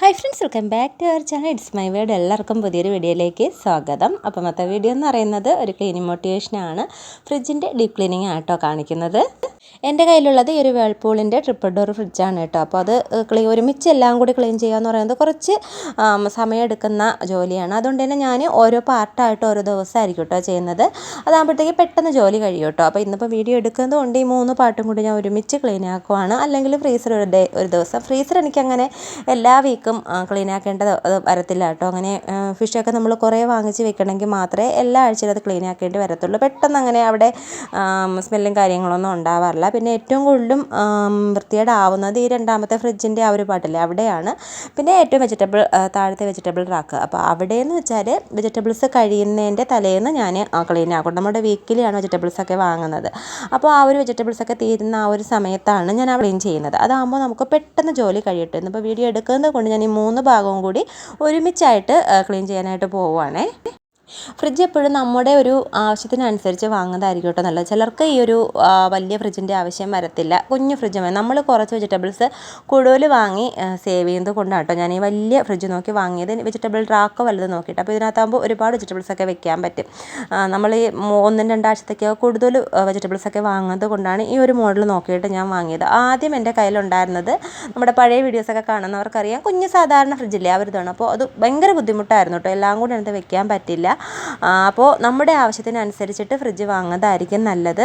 Hi friends welcome back to our channel it's my word എല്ലാവർക്കും പുതിയൊരു വീഡിയോയിലേക്ക് സ്വാഗതം. അപ്പം അത്ത വീഡിയോ എന്ന് പറയുന്നത് ഒരു ക്ലീനിങ് മോട്ടിവേഷനാണ് ഫ്രിഡ്ജിന്റെ ഡീപ്പ് ക്ലീനിങ് ആട്ടോ കാണിക്കുന്നത്. എന്റെ കയ്യിലുള്ളത് ഈ ഒരു വേൾപൂളിന്റെ ട്രിപ്പിൾ ഡോർ ഫ്രിഡ്ജാണ് കേട്ടോ. അപ്പോൾ അത് ക്ലീ ഒരുമിച്ച് എല്ലാം കൂടി ക്ലീൻ ചെയ്യുക എന്ന് പറയുന്നത് കുറച്ച് സമയമെടുക്കുന്ന ജോലിയാണ്. അതുകൊണ്ട് തന്നെ ഞാൻ ഓരോ പാർട്ടായിട്ട് ഓരോ ദിവസമായിരിക്കും കേട്ടോ ചെയ്യുന്നത്. അതാകുമ്പോഴത്തേക്ക് പെട്ടെന്ന് ജോലി കഴിയും കേട്ടോ. അപ്പോൾ ഇന്നിപ്പോൾ വീഡിയോ എടുക്കുന്നത് കൊണ്ട് ഈ മൂന്ന് പാട്ടും കൂടി ഞാൻ ഒരുമിച്ച് ക്ലീൻ ആക്കുവാണ്. അല്ലെങ്കിൽ ഫ്രീസർ ഒരു ഡേ ഒരു ദിവസം. ഫ്രീസർ എനിക്കങ്ങനെ എല്ലാ വീക്കും ക്ലീൻ ആക്കേണ്ട അത് വരത്തില്ല കേട്ടോ. അങ്ങനെ ഫിഷൊക്കെ നമ്മൾ കുറേ വാങ്ങിച്ച് വെക്കണമെങ്കിൽ മാത്രമേ എല്ലാ ആഴ്ചയിലും അത് ക്ലീൻ ആക്കേണ്ടി വരത്തുള്ളൂ. പെട്ടെന്ന് അങ്ങനെ അവിടെ സ്മെല്ലും കാര്യങ്ങളൊന്നും ഉണ്ടാവാറില്ല. പിന്നെ ഏറ്റവും കൂടുതലും വൃത്തിയേടാവുന്നത് ഈ രണ്ടാമത്തെ ഫ്രിഡ്ജിന്റെ ആ ഒരു പാട്ടില്ലേ അവിടെയാണ്. പിന്നെ ഏറ്റവും വെജിറ്റബിൾ താഴത്തെ വെജിറ്റബിൾ റാക്ക്. അപ്പോൾ അവിടെയെന്ന് വെച്ചാൽ വെജിറ്റബിൾസ് കഴിയുന്നതിന്റെ തലേന്ന് ഞാൻ ക്ലീൻ ആക്കും നമ്മുടെ വീക്കിലിയാണ് വെജിറ്റബിൾസൊക്കെ വാങ്ങുന്നത്. അപ്പോൾ ആ ഒരു വെജിറ്റബിൾസൊക്കെ തീരുന്ന ആ ഒരു സമയത്താണ് ഞാൻ ക്ലീൻ ചെയ്യുന്നത്. അതാകുമ്പോൾ നമുക്ക് പെട്ടെന്ന് ജോലി കഴിയട്ടെ. ഇന്നിപ്പോൾ വീഡിയോ എടുക്കുന്നത് കൊണ്ട് ഞാൻ ഈ മൂന്ന് ഭാഗവും കൂടി ഒരുമിച്ചായിട്ട് ക്ലീൻ ചെയ്യാനായിട്ട് പോവുകയാണേ ഫ്രിഡ്ജ് എപ്പോഴും നമ്മുടെ ഒരു ആവശ്യത്തിനനുസരിച്ച് വാങ്ങുന്നതായിരിക്കും കേട്ടോ നല്ലത്. ചിലർക്ക് ഈ ഒരു വലിയ ഫ്രിഡ്ജിന്റെ ആവശ്യം വരത്തില്ല. കുഞ്ഞു ഫ്രിഡ്ജ് മതി. നമ്മൾ കുറച്ച് വെജിറ്റബിൾസ് കൂടുതൽ വാങ്ങി സേവ് ചെയ്യുന്നത് കൊണ്ടാണ് കേട്ടോ ഞാൻ ഈ വലിയ ഫ്രിഡ്ജ് നോക്കി വാങ്ങിയത്. വെജിറ്റബിൾ റാക്കോ വലുത് നോക്കിയിട്ട്. അപ്പോൾ ഇതിനകത്താകുമ്പോൾ ഒരുപാട് വെജിറ്റബിൾസ് ഒക്കെ വെക്കാൻ പറ്റും. നമ്മൾ ഈ ഒന്നും രണ്ടാഴ്ചത്തേക്കോ കൂടുതൽ വെജിറ്റബിൾസ് ഒക്കെ വാങ്ങുന്നത് കൊണ്ടാണ് ഈ ഒരു മോഡൽ നോക്കിയിട്ട് ഞാൻ വാങ്ങിയത്. ആദ്യം എന്റെ കയ്യിലുണ്ടായിരുന്നത് നമ്മുടെ പഴയ വീഡിയോസൊക്കെ കാണുന്നവർക്കറിയാം. കുഞ്ഞ് സാധാരണ ഫ്രിഡ്ജില്ലേ അവരിതാണ് അപ്പോൾ അത് ഭയങ്കര ബുദ്ധിമുട്ടായിരുന്നു കേട്ടോ. എല്ലാം കൂടി അതിനകത്ത് വെക്കാൻ പറ്റില്ല. അപ്പോൾ നമ്മുടെ ആവശ്യത്തിനനുസരിച്ചിട്ട് ഫ്രിഡ്ജ് വാങ്ങുന്നതായിരിക്കും നല്ലത്.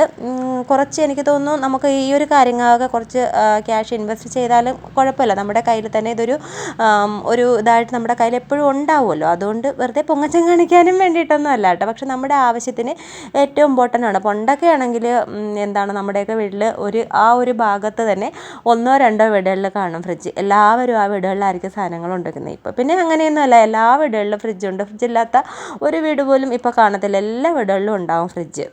കുറച്ച് എനിക്ക് തോന്നുന്നു നമുക്ക് ഈ ഒരു കാര്യങ്ങളൊക്കെ കുറച്ച് ക്യാഷ് ഇൻവെസ്റ്റ് ചെയ്താലും കുഴപ്പമില്ല. നമ്മുടെ കയ്യിൽ തന്നെ ഇതൊരു ഒരു ഇതായിട്ട് നമ്മുടെ കയ്യിൽ എപ്പോഴും ഉണ്ടാവുമല്ലോ. അതുകൊണ്ട് വെറുതെ പൊങ്ങച്ചം കാണിക്കാനും വേണ്ടിയിട്ടൊന്നും അല്ല കേട്ടോ. പക്ഷെ നമ്മുടെ ആവശ്യത്തിന് ഏറ്റവും ഇമ്പോർട്ടന്റ് ആണ്. പണ്ടൊക്കെ ആണെങ്കിൽ എന്താണ് നമ്മുടെയൊക്കെ വീട്ടിൽ ഒരു ആ ഒരു ഭാഗത്ത് തന്നെ ഒന്നോ രണ്ടോ വീടുകളിൽ കാണും ഫ്രിഡ്ജ് എല്ലാവരും ആ വീടുകളിലായിരിക്കും സാധനങ്ങൾ ഉണ്ടാക്കുന്നത് ഇപ്പോൾ പിന്നെ അങ്ങനെയൊന്നുമല്ല. എല്ലാ വീടുകളിലും ഫ്രിഡ്ജുണ്ട് ഫ്രിഡ്ജില്ലാത്ത ഒരു വീട് പോലും ഇപ്പോൾ കാണത്തില്ല. എല്ലാ വീടുകളിലും ഉണ്ടാവും ഫ്രിഡ്ജ്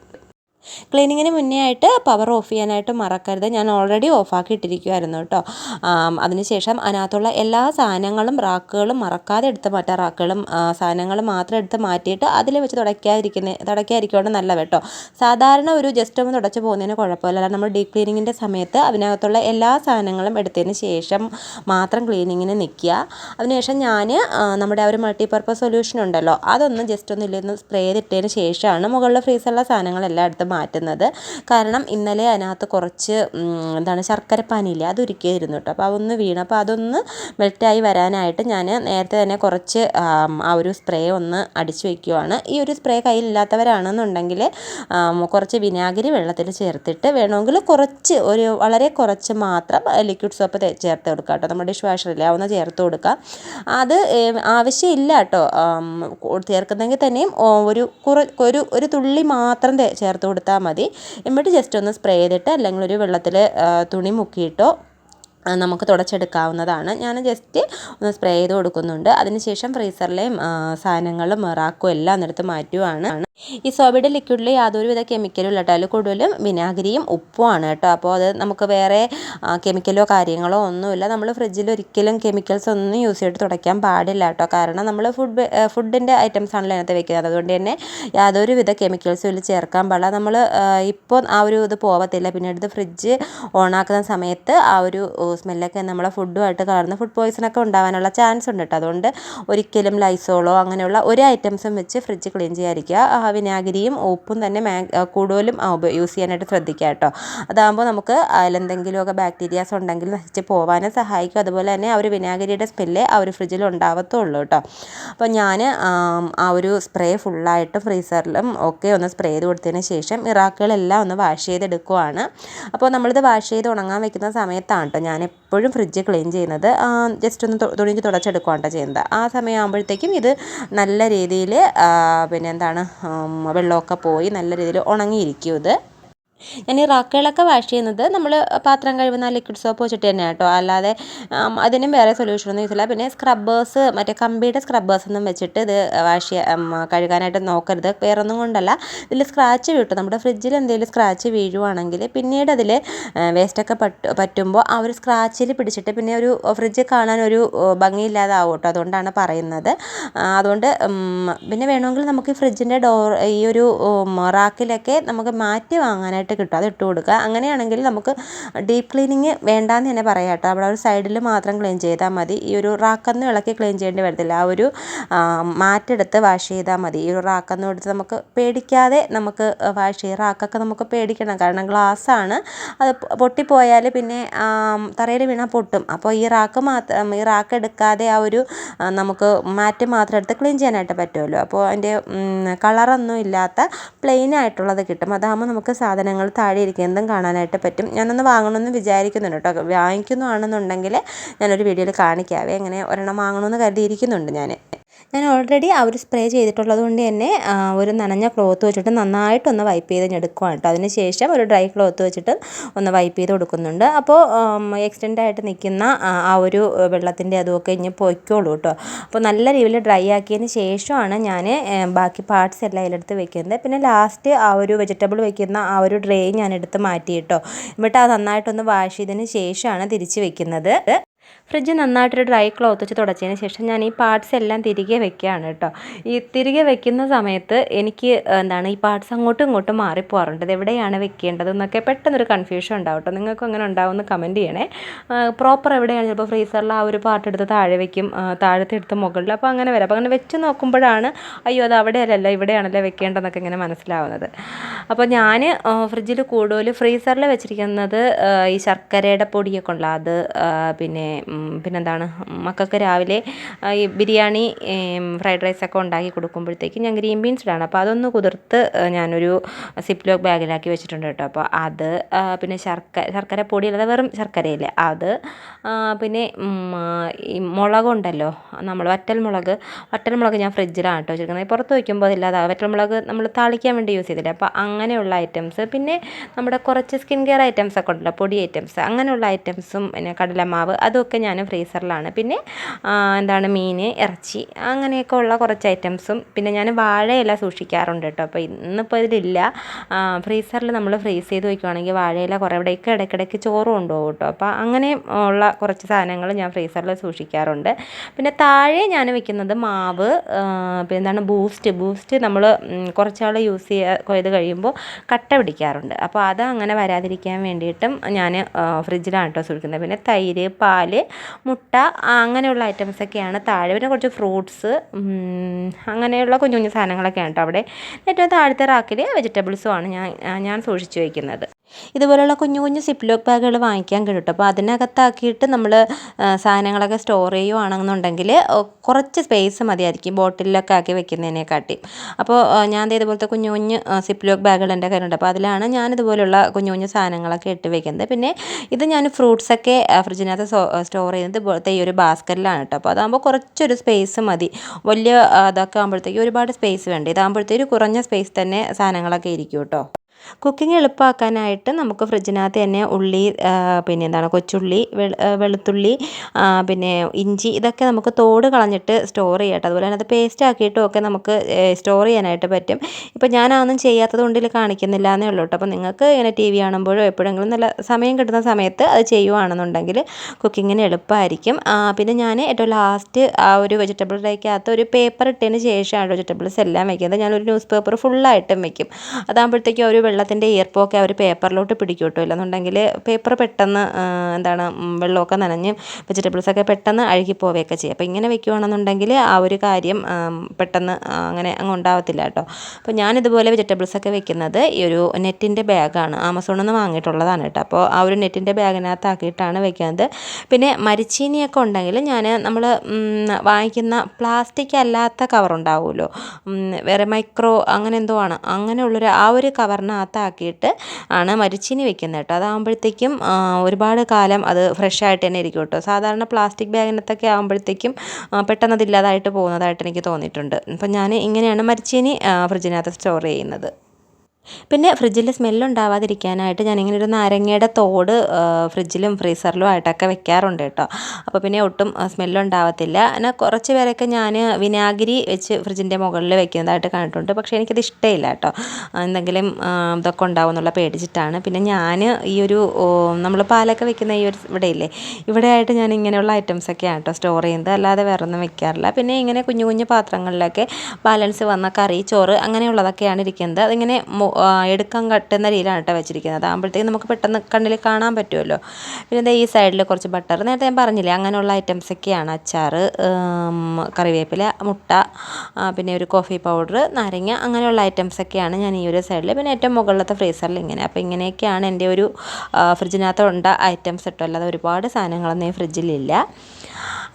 ക്ലീനിങ്ങിന് മുന്നേ ആയിട്ട് പവർ ഓഫ് ചെയ്യാനായിട്ട് മറക്കരുത്. ഞാൻ ഓൾറെഡി ഓഫാക്കി ഇട്ടിരിക്കുമായിരുന്നു കേട്ടോ. അതിനുശേഷം അതിനകത്തുള്ള എല്ലാ സാധനങ്ങളും റാക്കുകളും മറക്കാതെ എടുത്ത് മാറ്റാം റാക്കുകളും സാധനങ്ങൾ മാത്രം എടുത്ത് മാറ്റിയിട്ട് അതിൽ വെച്ച് തുടയ്ക്കാതിരിക്കുന്ന തുടയ്ക്കാതിരിക്കുകയാണ് നല്ലത് കേട്ടോ. സാധാരണ ഒരു ജസ്റ്റ് ഒന്ന് തുടച്ച് പോകുന്നതിന് കുഴപ്പമില്ല. നമ്മൾ ഡീപ് ക്ലീനിങ്ങിന്റെ സമയത്ത് അതിനകത്തുള്ള എല്ലാ സാധനങ്ങളും എടുത്തതിന് ശേഷം മാത്രം ക്ലീനിങ്ങിന് നിൽക്കുക. അതിനുശേഷം ഞാൻ നമ്മുടെ ആ ഒരു മൾട്ടിപർപ്പസ് സൊല്യൂഷൻ ഉണ്ടല്ലോ അതൊന്ന് ജസ്റ്റ് ഒന്ന് ഇല്ലെന്ന് സ്പ്രേ ചെയ്തിട്ടതിന് ശേഷമാണ് മുകളിലെ ഫ്രീസറിലെ സാധനങ്ങളെല്ലാം എടുത്ത് മാറ്റുന്നത്. കാരണം ഇന്നലെ അതിനകത്ത് കുറച്ച് എന്താണ് ശർക്കരപ്പാനിയില്ലേ അത് ഉരുക്കിയിരുന്നു കേട്ടോ. അപ്പോൾ അതൊന്ന് വീണ്. അപ്പോൾ അതൊന്ന് മെൽറ്റായി വരാനായിട്ട് ഞാൻ നേരത്തെ തന്നെ കുറച്ച് ആ ഒരു സ്പ്രേ ഒന്ന് അടിച്ചു വയ്ക്കുവാണ് ഈ ഒരു സ്പ്രേ കയ്യിലില്ലാത്തവരാണെന്നുണ്ടെങ്കിൽ കുറച്ച് വിനാഗിരി വെള്ളത്തിൽ ചേർത്തിട്ട് വേണമെങ്കിൽ കുറച്ച് ഒരു വളരെ കുറച്ച് മാത്രം ലിക്വിഡ് സോപ്പ് ചേർത്ത് കൊടുക്കുക കേട്ടോ. നമ്മുടെ ഡിഷ് വാഷറിൽ ഒന്ന് ചേർത്ത് കൊടുക്കുക അത് ആവശ്യമില്ല കേട്ടോ. ചേർക്കുന്നെങ്കിൽ തന്നെയും ഒരു കുറ ഒരു ഒരു തുള്ളി മാത്രം ചേർത്ത് മതി. എന്നിട്ട് ജസ്റ്റ് ഒന്ന് സ്പ്രേ ചെയ്തിട്ട് അല്ലെങ്കിൽ ഒരു വെള്ളത്തിൽ തുണി മുക്കിയിട്ടോ നമുക്ക് തുടച്ചെടുക്കാവുന്നതാണ്. ഞാൻ ജസ്റ്റ് ഒന്ന് സ്പ്രേ ചെയ്ത് കൊടുക്കുന്നുണ്ട്. അതിനുശേഷം ഫ്രീസറിലെയും സാധനങ്ങളും റാക്കും എല്ലാം ഒന്നെടുത്ത് മാറ്റുവാണ്. ഈ സോബിയുടെ ലിക്വിഡിൽ യാതൊരുവിധ കെമിക്കലും ഇല്ല കേട്ടോ. അതിൽ കൂടുതലും വിനാഗിരിയും ഉപ്പുമാണ് കേട്ടോ. അപ്പോൾ അത് നമുക്ക് വേറെ കെമിക്കലോ കാര്യങ്ങളോ ഒന്നുമില്ല. നമ്മൾ ഫ്രിഡ്ജിൽ ഒരിക്കലും കെമിക്കൽസ് ഒന്നും യൂസ് ചെയ്തിട്ട് തുടയ്ക്കാൻ പാടില്ല കേട്ടോ. കാരണം നമ്മൾ ഫുഡ് ഫുഡിന്റെ ഐറ്റംസ് ആണല്ലോ അതിനകത്ത് വെക്കുന്നത്. അതുകൊണ്ട് തന്നെ യാതൊരുവിധ കെമിക്കൽസും ഇതിൽ ചേർക്കാൻ പാടില്ല. നമ്മൾ ഇപ്പോൾ ആ ഒരു ഇത് പോവത്തില്ല. പിന്നെ അടുത്ത് ഫ്രിഡ്ജ് ഓണാക്കുന്ന സമയത്ത് ആ ഒരു സ്മെല്ലൊക്കെ നമ്മളെ ഫുഡുമായിട്ട് കലർന്ന് ഫുഡ് പോയ്സണൊക്കെ ഉണ്ടാവാനുള്ള ചാൻസ് ഉണ്ട് കേട്ടോ അതുകൊണ്ട് ഒരിക്കലും ലൈസോളോ അങ്ങനെയുള്ള ഒരു ഐറ്റംസും വെച്ച് ഫ്രിഡ്ജ് ക്ലീൻ ചെയ്യാതിരിക്കുക. വിനാഗിരിയും ഉപ്പും തന്നെ കൂടുതലും യൂസ് ചെയ്യാനായിട്ട് ശ്രദ്ധിക്കുക കേട്ടോ അതാകുമ്പോൾ നമുക്ക് അതിലെന്തെങ്കിലുമൊക്കെ ബാക്ടീരിയാസ് ഉണ്ടെങ്കിൽ നശിച്ച് പോകാനും സഹായിക്കും. അതുപോലെ തന്നെ ആ ഒരു വിനാഗിരിയുടെ സ്മെല്ല് ആ ഒരു ഫ്രിഡ്ജിൽ ഉണ്ടാവത്തുള്ളൂ കേട്ടോ അപ്പോൾ ഞാൻ ആ ഒരു സ്പ്രേ ഫുള്ളായിട്ട് ഫ്രീസറിലും ഒക്കെ ഒന്ന് സ്പ്രേ ചെയ്ത് കൊടുത്തതിന് ശേഷം ഇറാക്കുകളെല്ലാം ഒന്ന് വാഷ് ചെയ്തെടുക്കുവാണ്. അപ്പോൾ നമ്മളിത് വാഷ് ചെയ്ത് ഉണങ്ങാൻ വെക്കുന്ന സമയത്താണ് കേട്ടോ ഞാൻ എപ്പോഴും ഫ്രിഡ്ജ് ക്ലീൻ ചെയ്യുന്നത് ജസ്റ്റ് ഒന്ന് തുണിഞ്ഞ് തുടച്ചെടുക്കുകയാണ് ചെയ്യുന്നത്. ആ സമയമാകുമ്പോഴത്തേക്കും ഇത് നല്ല രീതിയിൽ പിന്നെ എന്താണ് വെള്ളമൊക്കെ പോയി നല്ല രീതിയിൽ ഉണങ്ങിയിരിക്കും ഇത്. ഞാൻ ഈ റാക്കുകളൊക്കെ വാഷ് ചെയ്യുന്നത് നമ്മൾ പാത്രം കഴുകുന്ന ലിക്വിഡ് സോപ്പ് വെച്ചിട്ട് തന്നെ കേട്ടോ. അല്ലാതെ അതിനും വേറെ സൊല്യൂഷനൊന്നും യൂസ് ഇല്ല. പിന്നെ സ്ക്രബ്ബേഴ്സ് മറ്റേ കമ്പിയുടെ സ്ക്രബ്ബേഴ്സ് ഒന്നും വെച്ചിട്ട് ഇത് വാഷ് കഴുകാനായിട്ട് നോക്കരുത്. വേറെ ഒന്നും കൊണ്ടല്ല. ഇതിൽ സ്ക്രാച്ച് വീട്ടും. നമ്മുടെ ഫ്രിഡ്ജിൽ എന്തെങ്കിലും സ്ക്രാച്ച് വീഴുവാണെങ്കിൽ പിന്നീട് അതിൽ വേസ്റ്റൊക്കെ പറ്റ പറ്റുമ്പോൾ ആ ഒരു സ്ക്രാച്ചിൽ പിടിച്ചിട്ട് പിന്നെ ഒരു ഫ്രിഡ്ജ് കാണാൻ ഒരു ഭംഗിയില്ലാതാവും കേട്ടോ. അതുകൊണ്ടാണ് പറയുന്നത്. അതുകൊണ്ട് പിന്നെ വേണമെങ്കിൽ നമുക്ക് ഫ്രിഡ്ജിന്റെ ഡോർ ഈ ഒരു റാക്കിലൊക്കെ നമുക്ക് മാറ്റി വാങ്ങാനായിട്ട് ആയിട്ട് കിട്ടും. അത് ഇട്ട് കൊടുക്കുക. അങ്ങനെയാണെങ്കിൽ നമുക്ക് ഡീപ്പ് ക്ലീനിങ് വേണ്ടാന്ന് തന്നെ പറയാം കേട്ടോ. അവിടെ ഒരു സൈഡിൽ മാത്രം ക്ലീൻ ചെയ്താൽ മതി. ഈ ഒരു റാക്കന്ന് ഇളക്കി ക്ലീൻ ചെയ്യേണ്ടി വരത്തില്ല. ആ ഒരു മാറ്റെടുത്ത് വാഷ് ചെയ്താൽ മതി. ഈ ഒരു റാക്കന്ന് എടുത്ത് നമുക്ക് പേടിക്കാതെ നമുക്ക് വാഷ് ചെയ്യാം റാക്കൊക്കെ നമുക്ക് പേടിക്കണം. കാരണം ഗ്ലാസ്സാണ് അത് പൊട്ടിപ്പോയാൽ പിന്നെ തറയിൽ വീണാൽ പൊട്ടും. അപ്പോൾ ഈ റാക്ക് മാത്രം ഈ റാക്ക് എടുക്കാതെ ആ ഒരു നമുക്ക് മാറ്റ് മാത്രം എടുത്ത് ക്ലീൻ ചെയ്യാനായിട്ട് പറ്റുമല്ലോ. അപ്പോൾ അതിന്റെ കളറൊന്നും ഇല്ലാത്ത പ്ലെയിൻ ആയിട്ടുള്ളത് കിട്ടും. അതാകുമ്പോൾ നമുക്ക് സാധനങ്ങൾ താഴെ ഇരിക്കുന്നതും കാണാനായിട്ട് പറ്റും. ഞാനൊന്ന് വാങ്ങണമെന്ന് വിചാരിക്കുന്നുണ്ട് കേട്ടോ. വാങ്ങിക്കുന്നതാണെന്നുണ്ടെങ്കിൽ ഞാനൊരു വീഡിയോയിൽ കാണിക്കാവേ. അങ്ങനെ ഒരെണ്ണം വാങ്ങണമെന്ന് കരുതിയിരിക്കുന്നുണ്ട് ഞാൻ ഞാൻ ഓൾറെഡി ഒരു സ്പ്രേ ചെയ്തിട്ടുള്ളത് കൊണ്ട് തന്നെ ഒരു നനഞ്ഞ ക്ലോത്ത് വെച്ചിട്ട് നന്നായിട്ടൊന്ന് വൈപ്പ് ചെയ്ത് എടുക്കുവാണ് കേട്ടോ. അതിന് ശേഷം ഒരു ഡ്രൈ ക്ലോത്ത് വെച്ചിട്ട് ഒന്ന് വൈപ്പ് ചെയ്ത് കൊടുക്കുന്നുണ്ട്. അപ്പോൾ എക്സ്റ്റെൻഡ് ആയിട്ട് നിൽക്കുന്ന ആ ഒരു വെള്ളത്തിന്റെ അതുമൊക്കെ ഇനി പൊയ്ക്കോളൂ കേട്ടോ. അപ്പോൾ നല്ല രീതിയിൽ ഡ്രൈ ആക്കിയതിന് ശേഷമാണ് ഞാൻ ബാക്കി പാർട്സ് എല്ലാം അതിലെടുത്ത് വെക്കുന്നത്. പിന്നെ ലാസ്റ്റ് ആ ഒരു വെജിറ്റബിൾ വെക്കുന്ന ആ ഒരു ട്രേ ഞാൻ എടുത്ത് മാറ്റി കേട്ടോ എന്നിട്ട് അത് നന്നായിട്ടൊന്ന് വാഷ് ചെയ്തതിന് ശേഷമാണ് തിരിച്ച് വെക്കുന്നത്. ഫ്രിഡ്ജ് നന്നായിട്ടൊരു ഡ്രൈ ക്ലോത്ത് വെച്ച് തുടച്ചതിന് ശേഷം ഞാൻ ഈ പാർട്സ് എല്ലാം തിരികെ വെക്കുകയാണ് കേട്ടോ. ഈ തിരികെ വെക്കുന്ന സമയത്ത് എനിക്ക് എന്താണ് ഈ പാർട്സ് അങ്ങോട്ടും ഇങ്ങോട്ടും മാറിപ്പോകാറുണ്ട് ഇത് എവിടെയാണ് വെക്കേണ്ടത് എന്നൊക്കെ പെട്ടെന്നൊരു കൺഫ്യൂഷൻ ഉണ്ടാവും കേട്ടോ. നിങ്ങൾക്കും അങ്ങനെ ഉണ്ടാവുമെന്ന് കമന്റ് ചെയ്യണേ. പ്രോപ്പർ എവിടെയാണ് ചിലപ്പോൾ ഫ്രീസറിൽ ആ ഒരു പാർട്ട് എടുത്ത് താഴെ വെക്കും താഴത്തെ എടുത്ത് മുകളിൽ. അപ്പോൾ അങ്ങനെ വരാം. അപ്പോൾ അങ്ങനെ വെച്ച് നോക്കുമ്പോഴാണ് അയ്യോ അത് അവിടെയല്ലല്ലോ ഇവിടെയാണല്ലോ വെക്കേണ്ടതെന്നൊക്കെ ഇങ്ങനെ മനസ്സിലാവുന്നത്. അപ്പോൾ ഞാൻ ഫ്രിഡ്ജിൽ കൂടുതൽ ഫ്രീസറിൽ വെച്ചിരിക്കുന്നത് ഈ ശർക്കരയുടെ പൊടിയൊക്കെ ഉള്ള അത് പിന്നെ പിന്നെന്താണ് മക്കൾക്ക് രാവിലെ ഈ ബിരിയാണി ഫ്രൈഡ് റൈസൊക്കെ ഉണ്ടാക്കി കൊടുക്കുമ്പോഴത്തേക്ക് ഞാൻ ഗ്രീൻ ബീൻസ് ഇടാണ് അപ്പോൾ അതൊന്ന് കുതിർത്ത് ഞാനൊരു സിപ്ലോ ലോക്ക് ബാഗിലാക്കി വെച്ചിട്ടുണ്ട് കേട്ടോ. അപ്പോൾ അത് പിന്നെ ശർക്കര ശർക്കര പൊടി അല്ലാതെ വെറും ശർക്കരയില്ലേ അത് പിന്നെ ഈ മുളകുണ്ടല്ലോ നമ്മൾ വറ്റൽ മുളക് വറ്റൽ മുളക് ഞാൻ ഫ്രിഡ്ജിലാണ് കേട്ടോ വെച്ചിരിക്കുന്നത്. പുറത്ത് വയ്ക്കുമ്പോൾ അതില്ലാതെ വറ്റൽ മുളക് നമ്മൾ താളിക്കാൻ വേണ്ടി യൂസ് ചെയ്തില്ല. അപ്പോൾ അങ്ങനെയുള്ള ഐറ്റംസ് പിന്നെ നമ്മുടെ കുറച്ച് സ്കിൻ കെയർ ഐറ്റംസ് ഒക്കെ ഉണ്ടല്ലോ പൊടി ഐറ്റംസ് അങ്ങനെയുള്ള ഐറ്റംസും പിന്നെ കടലമാവ് അതൊക്കെ ഞാൻ ഫ്രീസറിലാണ്. പിന്നെ എന്താണ് മീൻ ഇറച്ചി അങ്ങനെയൊക്കെ ഉള്ള കുറച്ച് ഐറ്റംസും പിന്നെ ഞാൻ വാഴയില സൂക്ഷിക്കാറുണ്ട് കേട്ടോ. അപ്പോൾ ഇന്നിപ്പോൾ ഇതിലില്ല. ഫ്രീസറിൽ നമ്മൾ ഫ്രീസ് ചെയ്ത് വയ്ക്കുവാണെങ്കിൽ വാഴയില കുറേ ഇവിടേക്ക് ഇടയ്ക്കിടയ്ക്ക് ചോറ് കൊണ്ടുപോകും കേട്ടോ. അപ്പോൾ അങ്ങനെ ഉള്ള കുറച്ച് സാധനങ്ങൾ ഞാൻ ഫ്രീസറിൽ സൂക്ഷിക്കാറുണ്ട്. പിന്നെ താഴെ ഞാൻ വെക്കുന്നത് മാവ് പിന്നെ എന്താണ് ബൂസ്റ്റ്. ബൂസ്റ്റ് നമ്മൾ കുറച്ചാൾ യൂസ് ചെയ്ത് കഴിയുമ്പോൾ കട്ട പിടിക്കാറുണ്ട്. അപ്പോൾ അത് അങ്ങനെ വരാതിരിക്കാൻ വേണ്ടിയിട്ടും ഞാൻ ഫ്രിഡ്ജിലാണ് കേട്ടോ സൂക്ഷിക്കുന്നത്. പിന്നെ തൈര് പാൽ മുട്ട അങ്ങനെയുള്ള ഐറ്റംസൊക്കെയാണ് താഴെ പിന്നെ കുറച്ച് ഫ്രൂട്ട്സ് അങ്ങനെയുള്ള കുഞ്ഞു കുഞ്ഞു സാധനങ്ങളൊക്കെയാണ് കേട്ടോ അവിടെ. ഏറ്റവും താഴത്തെ റാക്കിൽ വെജിറ്റബിൾസുമാണ് ഞാൻ ഞാൻ സൂക്ഷിച്ചു വയ്ക്കുന്നത് ഇതുപോലെയുള്ള കുഞ്ഞു കുഞ്ഞു സിപ്പ് ലോക്ക് ബാഗുകൾ വാങ്ങിക്കാൻ കിട്ടും. അപ്പോൾ അതിനകത്താക്കിയിട്ട് നമ്മൾ സാധനങ്ങളൊക്കെ സ്റ്റോർ ചെയ്യുവാണെന്നുണ്ടെങ്കിൽ കുറച്ച് സ്പേസ് മതിയായിരിക്കും ബോട്ടിലൊക്കെ ആക്കി വെക്കുന്നതിനെക്കാട്ടി. അപ്പോൾ ഞാൻ ഇതുപോലത്തെ കുഞ്ഞു കുഞ്ഞു സിപ്പ് ലോക്ക് ബാഗുകൾ എന്റെ കയ്യിലുണ്ട്. അപ്പോൾ അതിലാണ് ഞാൻ ഇതുപോലുള്ള കുഞ്ഞു കുഞ്ഞു സാധനങ്ങളൊക്കെ ഇട്ട് വെക്കുന്നത്. പിന്നെ ഇത് ഞാൻ ഫ്രൂട്ട്സൊക്കെ ഫ്രിഡ്ജിനകത്ത് സ്റ്റോർ ചെയ്യുന്നത് ഇതുപോലത്തെ ഈ ഒരു ബാസ്ക്കറ്റിലാണ് കേട്ടോ. അപ്പോൾ അതാകുമ്പോൾ കുറച്ചൊരു സ്പേസ് മതി. വലിയ അതൊക്കെ ആകുമ്പോഴത്തേക്ക് ഒരുപാട് സ്പേസ് വേണ്ട? ഇതാകുമ്പോഴത്തേക്ക് കുറഞ്ഞ സ്പേസ് തന്നെ സാധനങ്ങളൊക്കെ ഇരിക്കും കേട്ടോ. കുക്കിംഗ് എളുപ്പമാക്കാനായിട്ട് നമുക്ക് ഫ്രിഡ്ജിനകത്ത് തന്നെ ഉള്ളി പിന്നെ എന്താണ് കൊച്ചുള്ളി വെളുത്തുള്ളി പിന്നെ ഇഞ്ചി ഇതൊക്കെ നമുക്ക് തോട് കളഞ്ഞിട്ട് സ്റ്റോർ ചെയ്യട്ടെ. അതുപോലെ തന്നെ അത് പേസ്റ്റ് ആക്കിയിട്ടും ഒക്കെ നമുക്ക് സ്റ്റോർ ചെയ്യാനായിട്ട് പറ്റും. ഇപ്പോൾ ഞാൻ അതൊന്നും ചെയ്യാത്തത് കൊണ്ട് കാണിക്കുന്നില്ല എന്നേ ഉള്ളൂ കേട്ടോ. അപ്പോൾ നിങ്ങൾക്ക് ഇങ്ങനെ ടി വി കാണുമ്പോഴോ എപ്പോഴെങ്കിലും നല്ല സമയം കിട്ടുന്ന സമയത്ത് അത് ചെയ്യുവാണെന്നുണ്ടെങ്കിൽ കുക്കിങ്ങിന് എളുപ്പമായിരിക്കും പിന്നെ ഞാൻ ഏറ്റവും ലാസ്റ്റ് ആ ഒരു വെജിറ്റബിൾ ഡേക്കകത്ത് ഒരു പേപ്പർ ഇട്ടതിന് ശേഷമാണ് വെജിറ്റബിൾസ് എല്ലാം വയ്ക്കുന്നത് ഞാനൊരു ന്യൂസ് പേപ്പർ ഫുള്ളായിട്ടും വയ്ക്കും അതാകുമ്പോഴത്തേക്കും ഒരു വെള്ളത്തിന്റെ ഈർപ്പമൊക്കെ അവർ പേപ്പറിലോട്ട് പിടിക്കും കേട്ടോ. ഇല്ലെന്നുണ്ടെങ്കിൽ പേപ്പർ പെട്ടെന്ന് എന്താണ് വെള്ളമൊക്കെ നനഞ്ഞ് വെജിറ്റബിൾസൊക്കെ പെട്ടെന്ന് അഴുകി പോവുകയൊക്കെ ചെയ്യും. അപ്പോൾ ഇങ്ങനെ വെക്കുകയാണെന്നുണ്ടെങ്കിൽ ആ ഒരു കാര്യം പെട്ടെന്ന് അങ്ങനെ അങ്ങ് ഉണ്ടാവത്തില്ല കേട്ടോ. അപ്പോൾ ഞാനിതുപോലെ വെജിറ്റബിൾസൊക്കെ വെക്കുന്നത് ഈ ഒരു നെറ്റിന്റെ ബാഗാണ്. ആമസോണിൽ നിന്ന് വാങ്ങിയിട്ടുള്ളതാണ് കേട്ടോ. അപ്പോൾ ആ ഒരു നെറ്റിന്റെ ബാഗിനകത്താക്കിയിട്ടാണ് വെക്കുന്നത്. പിന്നെ മരിച്ചീനിയൊക്കെ ഉണ്ടെങ്കിൽ ഞാൻ നമ്മൾ വാങ്ങിക്കുന്ന പ്ലാസ്റ്റിക് അല്ലാത്ത കവർ ഉണ്ടാവുമല്ലോ. വേറെ മൈക്രോ അങ്ങനെ എന്തോ ആണ്. അങ്ങനെയുള്ളൊരു ആ ഒരു കവറിനകത്ത് അകത്താക്കിയിട്ട് ആണ് മരച്ചീനി വെക്കുന്നത് കേട്ടോ. അതാകുമ്പോഴത്തേക്കും ഒരുപാട് കാലം അത് ഫ്രഷ് ആയിട്ട് തന്നെ ഇരിക്കും കേട്ടോ. സാധാരണ പ്ലാസ്റ്റിക് ബാഗിനകത്തൊക്കെ ആകുമ്പോഴത്തേക്കും പെട്ടെന്ന് അതില്ലാതായിട്ട് പോകുന്നതായിട്ട് എനിക്ക് തോന്നിയിട്ടുണ്ട്. അപ്പം ഞാൻ ഇങ്ങനെയാണ് മരച്ചീനി ഫ്രിഡ്ജിനകത്ത് സ്റ്റോർ ചെയ്യുന്നത്. പിന്നെ ഫ്രിഡ്ജിൽ സ്മെല്ലുണ്ടാവാതിരിക്കാനായിട്ട് ഇങ്ങനെ ഒരു നാരങ്ങയുടെ തോട് ഫ്രിഡ്ജിലും ഫ്രീസറിലും ആയിട്ടൊക്കെ വെക്കാറുണ്ട് കേട്ടോ. അപ്പോൾ പിന്നെ ഒട്ടും സ്മെല്ലുണ്ടാവത്തില്ല. എന്നാൽ കുറച്ച് പേരൊക്കെ ഞാൻ വിനാഗിരി വെച്ച് ഫ്രിഡ്ജിന്റെ മുകളിൽ വെക്കുന്നതായിട്ട് കണ്ടിട്ടുണ്ട്. പക്ഷേ എനിക്കത് ഇഷ്ടമില്ല കേട്ടോ. എന്തെങ്കിലും ഇതൊക്കെ ഉണ്ടാവും എന്നുള്ള പേടിച്ചിട്ടാണ്. പിന്നെ ഞാൻ ഈ ഒരു നമ്മൾ പാലൊക്കെ വെക്കുന്ന ഈ ഒരു ഇവിടെ ഇല്ലേ ഇവിടെ ആയിട്ട് ഞാൻ ഇങ്ങനെയുള്ള ഐറ്റംസൊക്കെയാണ് കേട്ടോ സ്റ്റോർ ചെയ്യുന്നത്. അല്ലാതെ വേറെ ഒന്നും വെക്കാറില്ല. പിന്നെ ഇങ്ങനെ കുഞ്ഞു കുഞ്ഞു പാത്രങ്ങളിലൊക്കെ ബാലൻസ് വന്ന കറി ചോറ് അങ്ങനെയുള്ളതൊക്കെയാണ് ഇരിക്കുന്നത്. അതിങ്ങനെ എടുക്കാൻ കട്ടുന്ന രീതിയിലാണ് കേട്ടോ വെച്ചിരിക്കുന്നത്. അതാകുമ്പോഴത്തേക്കും നമുക്ക് പെട്ടെന്ന് കണ്ണിൽ കാണാൻ പറ്റുമല്ലോ. പിന്നെ ഈ സൈഡിൽ കുറച്ച് ബട്ടർ. നേരത്തെ ഞാൻ പറഞ്ഞില്ലേ അങ്ങനെയുള്ള ഐറ്റംസ് ഒക്കെയാണ് അച്ചാർ കറിവേപ്പില മുട്ട പിന്നെ ഒരു കോഫി പൗഡർ നാരങ്ങ അങ്ങനെയുള്ള ഐറ്റംസ് ഒക്കെയാണ് ഞാൻ ഈ ഒരു സൈഡിൽ പിന്നെ ഏറ്റവും മുകളിലത്തെ ഫ്രീസറിൽ ഇങ്ങനെ. അപ്പോൾ ഇങ്ങനെയൊക്കെയാണ് എന്റെ ഒരു ഫ്രിഡ്ജിനകത്ത് ഉണ്ട ഐറ്റംസ് ഇട്ടോ അല്ലാതെ ഒരുപാട് സാധനങ്ങളൊന്നും ഈ ഫ്രിഡ്ജിലില്ല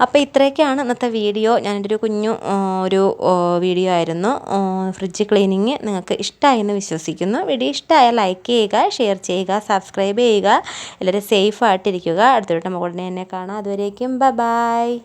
അപ്പോൾ ഇത്രയൊക്കെയാണ് ഇന്നത്തെ വീഡിയോ. ഞാനെന്റെ ഒരു കുഞ്ഞു ഒരു വീഡിയോ ആയിരുന്നു. ഫ്രിഡ്ജ് ക്ലീനിങ് നിങ്ങൾക്ക് ഇഷ്ടമായെന്ന് വിശ്വസിക്കുന്നു. വീഡിയോ ഇഷ്ടമായ ലൈക്ക് ചെയ്യുക ഷെയർ ചെയ്യുക സബ്സ്ക്രൈബ് ചെയ്യുക എല്ലാവരും സേഫ് ആയിട്ടിരിക്കുക. അടുത്തൊരു നമുക്ക് ഉടനെ തന്നെ കാണാം. അതുവരേക്കും ബ ബായ്